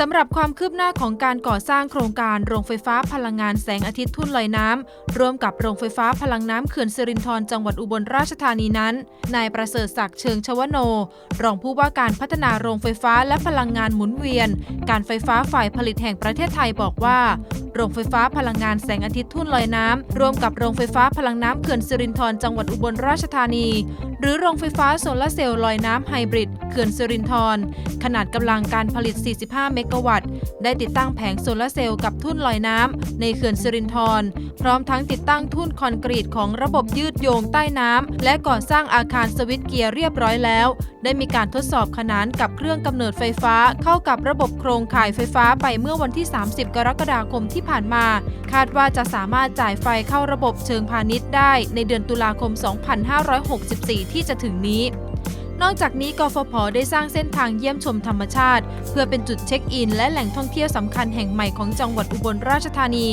สำหรับความคืบหน้าของการก่อสร้างโครงการโรงไฟฟ้าพลังงานแสงอาทิตย์ทุ่นลอยน้ำร่วมกับโรงไฟฟ้าพลังน้ำเขื่อนสิรินธรจังหวัดอุบลราชธานีนั้น นายประเสริฐศักดิ์เชิงชวโน รองผู้ว่าการพัฒนาโรงไฟฟ้าและพลังงานหมุนเวียน การไฟฟ้าฝ่ายผลิตแห่งประเทศไทยบอกว่า โรงไฟฟ้าพลังงานแสงอาทิตย์ทุ่นลอยน้ำร่วมกับโรงไฟฟ้าพลังน้ำเขื่อนสิรินธรจังหวัดอุบลราชธานี หรือโรงไฟฟ้าโซลาร์เซลล์ลอยน้ำไฮบริดเขื่อนสิรินธรขนาดกำลังการผลิต 45 เมกะวัตต์ ได้ติดตั้งแผงโซลาร์เซลล์กับทุ่นลอยน้ำในเขื่อนสิรินธรพร้อมทั้งติดตั้งทุ่นคอนกรีตของระบบยืดโยงใต้น้ำและก่อสร้างอาคารสวิตเกียร์เรียบร้อยแล้ว ได้มีการทดสอบขนานกับเครื่องกำเนิดไฟฟ้าเข้ากับระบบโครงข่ายไฟฟ้าไปเมื่อวันที่ 30 กรกฎาคมที่ผ่านมา คาดว่าจะสามารถจ่ายไฟเข้าระบบเชิงพาณิชย์ได้ในเดือนตุลาคม 2564 ที่จะถึงนี้นอกจากนี้กฟผได้สร้างเส้นทางเยี่ยมชมธรรมชาติ เพื่อเป็นจุดเช็คอิน และแหล่งท่องเที่ยวสำคัญแห่งใหม่ของจังหวัดอุบลราชธานี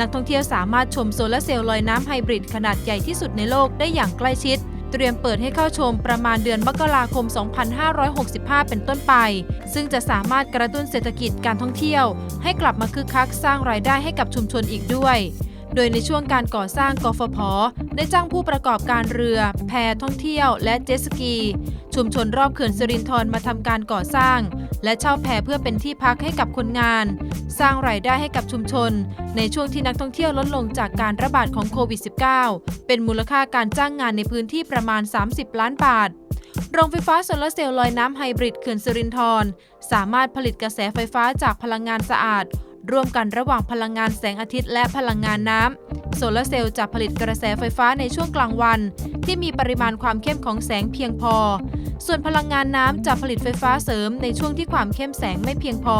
นักท่องเที่ยวสามารถชมโซลาเซลล์ลอยน้ำไฮบริดขนาดใหญ่ที่สุดในโลกได้อย่างใกล้ชิด เตรียมเปิดให้เข้าชมประมาณเดือนมกราคม 2565 เป็นต้นไป ซึ่งจะสามารถกระตุ้นเศรษฐกิจการท่องเที่ยว ให้กลับมาคึกคักสร้างรายได้ให้กับชุมชนอีกด้วย โดยในช่วงการก่อสร้างกฟผ ได้จ้างผู้ประกอบการเรือ แพท่องเที่ยว และเจ็ตสกี ชุมชนรอบเขื่อนสิรินธรมาทำการก่อสร้าง และเช่าแพเพื่อเป็นที่พักให้กับคนงาน สร้างรายได้ให้กับชุมชน ในช่วงที่นักท่องเที่ยวลดลงจากการระบาดของโควิด -19 เป็นมูลค่าการจ้างงานในพื้นที่ประมาณ 30 ล้านบาทโรงไฟฟ้าโซลาร์เซลล์ลอยน้ำไฮบริดเขื่อนสิรินธรสามารถผลิตกระแสไฟฟ้าจากพลังงานสะอาด ร่วมกันระหว่างพลังงานแสงอาทิตย์และพลังงานน้ำโซลาร์เซลล์จะผลิตกระแสไฟฟ้าในช่วงกลางวัน ที่มีปริมาณความเข้มของแสงเพียงพอ ส่วนพลังงานน้ำจะผลิตไฟฟ้าเสริมในช่วงที่ความเข้มแสงไม่เพียงพอ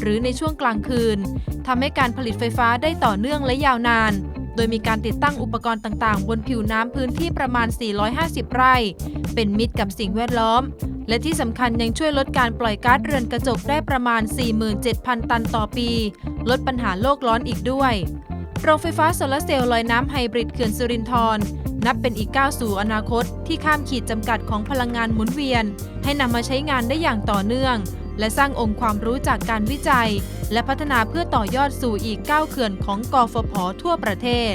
หรือในช่วงกลางคืนทำให้การผลิตไฟฟ้าได้ต่อเนื่องและยาวนานโดยมีการติดตั้งอุปกรณ์ต่างๆ บนผิวน้ำพื้นที่ประมาณ 450 ไร่ เป็นมิตรกับสิ่งแวดล้อม และที่สำคัญยังช่วยลดการปล่อยก๊าซเรือนกระจกได้ประมาณ 47,000 ตันต่อปี ลดปัญหาโลกร้อนอีกด้วย โรงไฟฟ้าโซลาร์เซลล์ลอยน้ำไฮบริดเขื่อนสิรินธรนับเป็นอีกก้าวสู่อนาคตที่ข้ามขีดจำกัดของพลังงานหมุนเวียน ให้นำมาใช้งานได้อย่างต่อเนื่อง และสร้างองค์ความรู้จากการวิจัย และพัฒนาเพื่อต่อยอดสู่อีกก้าวเขื่อนของกฟผทั่วประเทศ